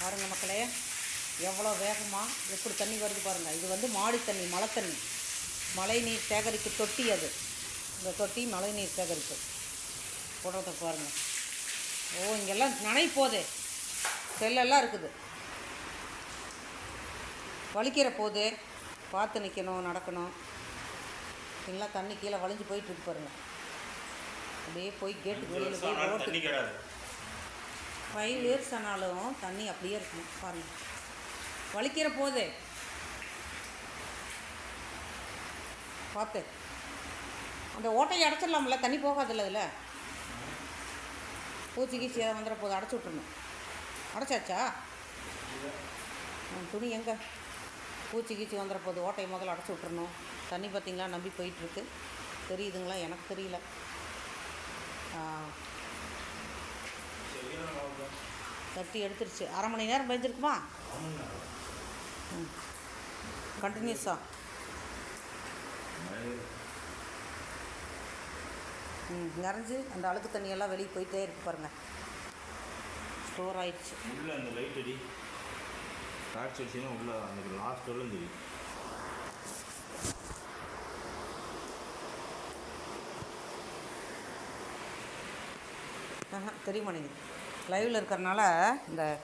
பாருங்க மக்களே எவ்வளோ வேகமாக எப்படி தண்ணி வருது பாருங்கள் இது வந்து மாடி தண்ணி மழை தண்ணி. மழை நீர் சேகரிப்பு தொட்டி அது. இந்த தொட்டி மழை நீர் சேகரிப்பு. போடுறத பாருங்கள் ஓ இங்கெல்லாம் நனை போதே. செல்லெல்லாம் இருக்குது. வலிக்கிற போது பார்த்து நிற்கணும் நடக்கணும். எல்லாம் தண்ணி கீழே வலிஞ்சு போயிட்டு இருக்கு பாருங்க. அப்படியே போய் கேட்டுக்கு வெளியில் போய் ரோட்டு ஃபைவ் இயர்ஸ் ஆனாலும் தண்ணி அப்படியே இருக்கும். பாருங்கள் வலிக்கிற போதே. பார்த்து. அந்த ஓட்டையை அடைச்சிடலாம்ல தண்ணி போகாதுல்ல அதில் பூச்சி கீச்சி ஏதாவது வந்துட போது அடைச்சி விட்ருணும் அடைச்சாச்சா? துணி எங்கே? பூச்சி கீச்சி வந்துட போது ஓட்டையை முதல்ல அடைச்சி விட்றணும் தண்ணி பார்த்தீங்களா? நம்பி போயிட்டுருக்கு தெரியுதுங்களா? எனக்கு தெரியல. ஆ, தட்டி எடுத்துருச்சு. அரை மணி நேரம் பெஞ்சிருக்குமா? கண்டினியூஸா ம் நிறைஞ்சு அந்த அழுக்கு தண்ணியெல்லாம் வெளியே போயிட்டே இருக்கு பாருங்கள் ஸ்டோர் ஆயிடுச்சு. உள்ள அந்த லைட் அடி. டார்ச் அடிச்சுன்னா உள்ள அந்த லாஸ்ட் வரலும் தெரியும் ஆஹா தெரிய மாட்டேங்குது லைவில் இருக்கிறனால இந்த